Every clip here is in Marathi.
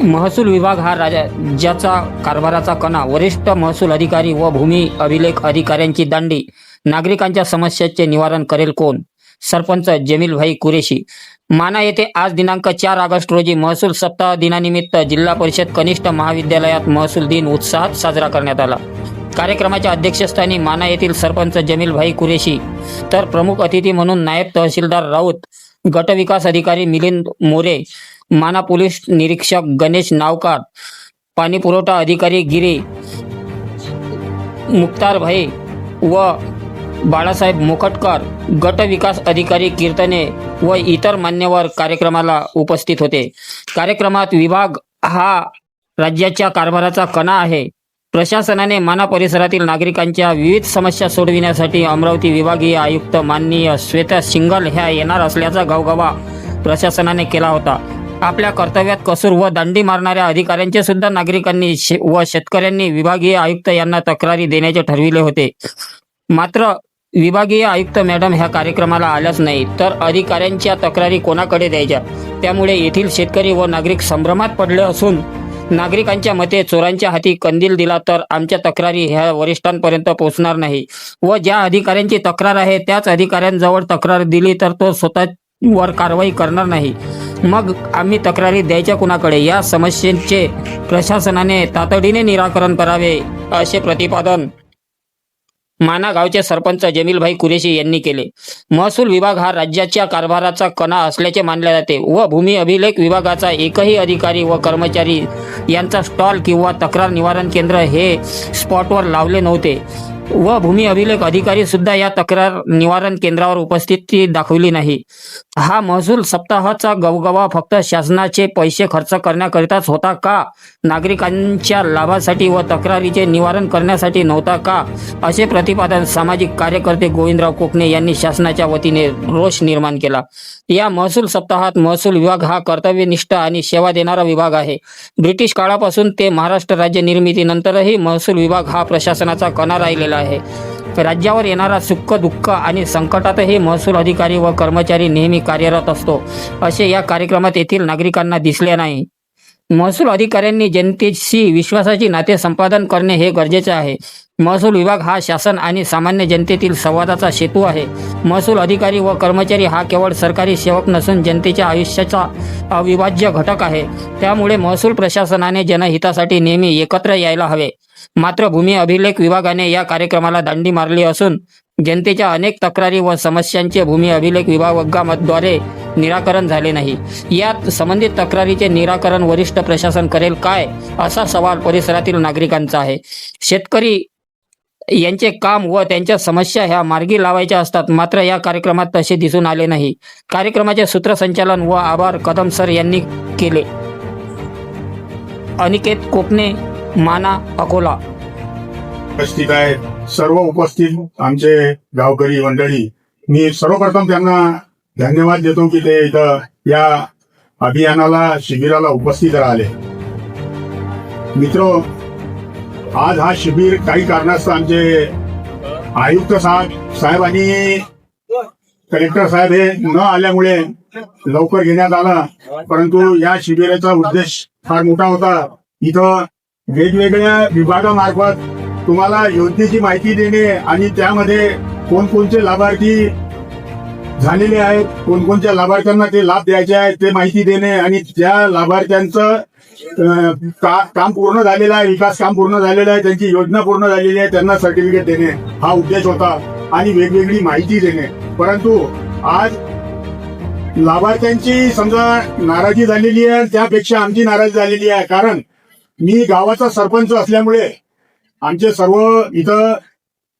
महसूल विभाग हा राज्याचा कारभाराचा कणा वरिष्ठ महसूल अधिकारी व भूमी अभिलेख अधिकाऱ्यांची दांडी नागरिकांच्या समस्येचे निवारण करेल कोण? सरपंच जमीलभाई कुरेशी माना येथे आज दिनांक चार ऑगस्ट रोजी महसूल सप्ताह दिनानिमित्त जिल्हा परिषद कनिष्ठ महाविद्यालयात महसूल दिन उत्साहात साजरा करण्यात आला. कार्यक्रमाच्या अध्यक्षस्थानी माना येथील सरपंच जमीलभाई कुरेशी तर प्रमुख अतिथी म्हणून नायब तहसीलदार राऊत गटविकास अधिकारी मिलिंद मोरे माना पोलीस निरीक्षक गणेश नावकार पाणी पुरवठा अधिकारी गिरी मुक्तार भाई व बाळासाहेब मुखटकर गट विकास अधिकारी कीर्तने व इतर मान्यवर कार्यक्रमाला उपस्थित होते. कार्यक्रमात विभाग हा राज्याच्या कारभाराचा कणा आहे. प्रशासनाने माना परिसरातील नागरिकांच्या विविध समस्या सोडविण्यासाठी अमरावती विभागीय आयुक्त माननीय श्वेता सिंगल ह्या येणार असल्याचा गावगावा प्रशासनाने केला होता. आपल्या कर्तव्यात कसूर व दांडी मारणाऱ्या अधिकाऱ्यांचे सुद्धा नागरिकांनी शे- व शेतकऱ्यांनी विभागीय आयुक्त यांना तक्रारी देण्याचे ठरविले होते. मात्र विभागीय आयुक्त मॅडम ह्या कार्यक्रमाला आल्याच नाही तर अधिकाऱ्यांच्या तक्रारी कोणाकडे द्यायच्या? त्यामुळे येथील शेतकरी व नागरिक संभ्रमात पडले असून नागरिकांच्या मते चोरांच्या हाती कंदील दिला तर आमच्या तक्रारी ह्या वरिष्ठांपर्यंत पोहोचणार नाही. व ज्या अधिकाऱ्यांची तक्रार आहे त्याच अधिकाऱ्यांजवळ तक्रार दिली तर तो स्वतःवर कारवाई करणार नाही. मग आम्ही तक्रारी द्यायच्या कुणाकडे? या समस्येचे प्रशासनाने तातडीने निराकरण करावे असे प्रतिपादन माना गावचे सरपंच जमीलभाई कुरेशी यांनी केले. महसूल विभाग हा राज्याच्या कारभाराचा कणा असल्याचे मानले जाते व भूमी अभिलेख विभागाचा एकही अधिकारी व कर्मचारी यांचा स्टॉल किंवा तक्रार निवारण केंद्र हे स्पॉटवर लावले नव्हते. व भूमी अभिलेख अधिकारी सुद्धा या तक्रार निवारण केंद्रावर उपस्थिती दाखवली नाही. हा महसूल सप्ताहाचा गवगवा फक्त शासनाचे पैसे खर्च करण्याकरिताच होता का? नागरिकांच्या लाभासाठी व तक्रारीचे निवारण करण्यासाठी नव्हता का? असे प्रतिपादन सामाजिक कार्यकर्ते गोविंदराव कोकणे यांनी शासनाच्या वतीने रोष निर्माण केला. या महसूल सप्ताहात महसूल विभाग हा कर्तव्यनिष्ठ आणि सेवा देणारा विभाग आहे. ब्रिटिश काळापासून ते महाराष्ट्र राज्य निर्मितीनंतरही महसूल विभाग हा प्रशासनाचा कणा राहिलेला आहे. राज्यावर येणारा सुख दुःख आणि संकटातही महसूल अधिकारी व कर्मचारी नेहमी कार्यरत असतो. असे या कार्यक्रमात येथील नागरिकांना दिसले नाही. महसूल अधिकाऱ्यांनी जनतेशी विश्वासाची नाते संपादन करणे हे गरजेचे आहे. महसूल विभाग हा शासन आणि सामान्य जनतेतील संवादाचा सेतू आहे. महसूल अधिकारी व कर्मचारी हा केवळ सरकारी सेवक नसून जनतेच्या आयुष्याचा अविभाज्य घटक आहे. त्यामुळे महसूल प्रशासनाने जनहितासाठी नेहमी एकत्र यायला हवे. मात्र भूमी अभिलेख विभागाने या कार्यक्रमाला दांडी मारली असून जनतेच्या अनेक तक्रारी व समस्यांचे भूमी अभिलेख विभागाद्वारे निराकरण झाले नाही. यात संबंधित तक्रारीचे निराकरण वरिष्ठ प्रशासन करेल काय असा सवाल परिसरातील नागरिकांचा आहे. शेतकरी यांचे काम व त्यांच्या समस्या ह्या मार्गी लावायच्या असतात. मात्र या कार्यक्रमात तसे दिसून आले नाही. कार्यक्रमाचे सूत्रसंचालन व आभार कदम सर यांनी केले. अनिकेत कोपणे माना अकोला. उपस्थित आहेत. सर्व उपस्थित आमचे गावकरी मंडळी. मी सर्वप्रथम त्यांना धन्यवाद देतो की ते इथं या अभियानाला शिबिराला उपस्थित राहिले. मित्र आज हा शिबिर काही कारणास्तव आमचे आयुक्त साहेब साहेब आणि कलेक्टर साहेब हे न आल्यामुळे लवकर घेण्यात आला. परंतु या शिबिराचा उद्देश फार मोठा होता. इथं वेगवेगळ्या विभागामार्फत तुम्हाला योजनेची माहिती देणे आणि त्यामध्ये कोणकोणते लाभार्थी झालेले आहेत कोणकोणत्या लाभार्थ्यांना ते लाभ द्यायचे आहेत ते माहिती देणे आणि त्या लाभार्थ्यांचं का- काम पूर्ण झालेलं आहे विकास काम पूर्ण झालेलं आहे त्यांची योजना पूर्ण झालेली आहे त्यांना सर्टिफिकेट देणे हा उद्देश होता आणि वेगवेगळी माहिती देणे. परंतु आज लाभार्थ्यांची समजा नाराजी झालेली आहे त्यापेक्षा आमची नाराजी झालेली आहे. कारण मी गावाचा सरपंच असल्यामुळे आमचे सर्व इथं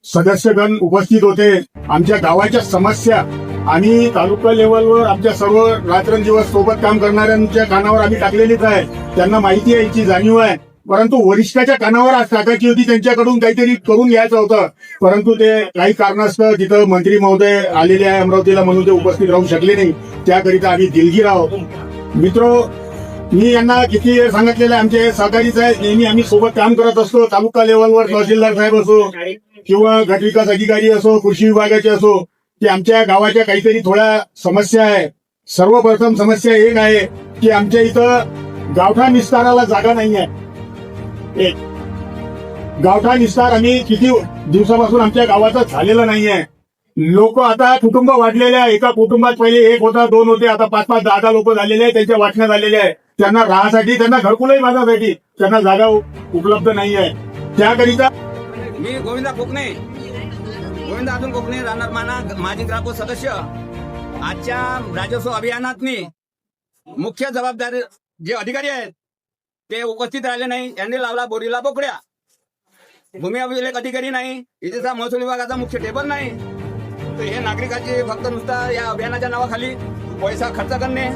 सदस्यगण उपस्थित होते. आमच्या गावाच्या समस्या आणि तालुका लेवलवर आमच्या सर्व रात्रंदिवस सोबत काम करणाऱ्यांच्या कानावर आम्ही टाकलेलीच आहे. त्यांना माहिती आहे याची जाणीव आहे. परंतु वरिष्ठाच्या कानावर आज टाकायची होती त्यांच्याकडून काहीतरी करून घ्यायचं होतं. परंतु ते काही कारणास्तव तिथं मंत्री महोदय आलेले आहे अमरावतीला म्हणून ते उपस्थित राहू शकले नाही. त्याकरिता आम्ही दिलगीर आहोत. मित्र मी यांना किती वेळ सांगितलेलं आहे आमचे सहकारीच आहे नेहमी आम्ही सोबत काम करत असतो तालुका लेवलवर तहसीलदार साहेब असो किंवा गटविकास अधिकारी असो कृषी विभागाचे असो की आमच्या गावाच्या काहीतरी थोड्या समस्या आहे. सर्वप्रथम समस्या एक आहे की आमच्या इथं गावठाण विस्ताराला जागा नाही एक. गावठाण विस्तार आम्ही किती दिवसापासून आमच्या गावाचा झालेला नाहीये लोक आता कुटुंब वाढलेले आहे. एका कुटुंबात पहिले एक होता दोन होते. आता पाच पाच दहा दहा लोक झालेले आहे त्यांच्या वाटण्या झालेल्या आहे त्यांना राहण्यासाठी त्यांना घरकुलही बांधण्यासाठी त्यांना जागा उपलब्ध नाही आहे. त्याकरिता मी गोविंदा कोकणे. गोविंदा अजून कोकणे राहणार माना माजी ग्रामपंच सदस्य. आजच्या राजस्व अभियानातनी मुख्य जबाबदारी जे अधिकारी आहेत ते उपस्थित राहिले नाही. यांनी लावला बोरीला बोकड्या. भूमी अभिलेख अधिकारी नाही. इथेचा महसूल विभागाचा मुख्य टेबल नाही. तर हे नागरिकाचे फक्त नुसता या अभियानाच्या नावाखाली पैसा खर्च करणे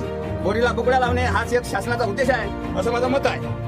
बोरीला बुकड्या लावणे हाच एक शासनाचा उद्देश आहे असं माझं मत आहे.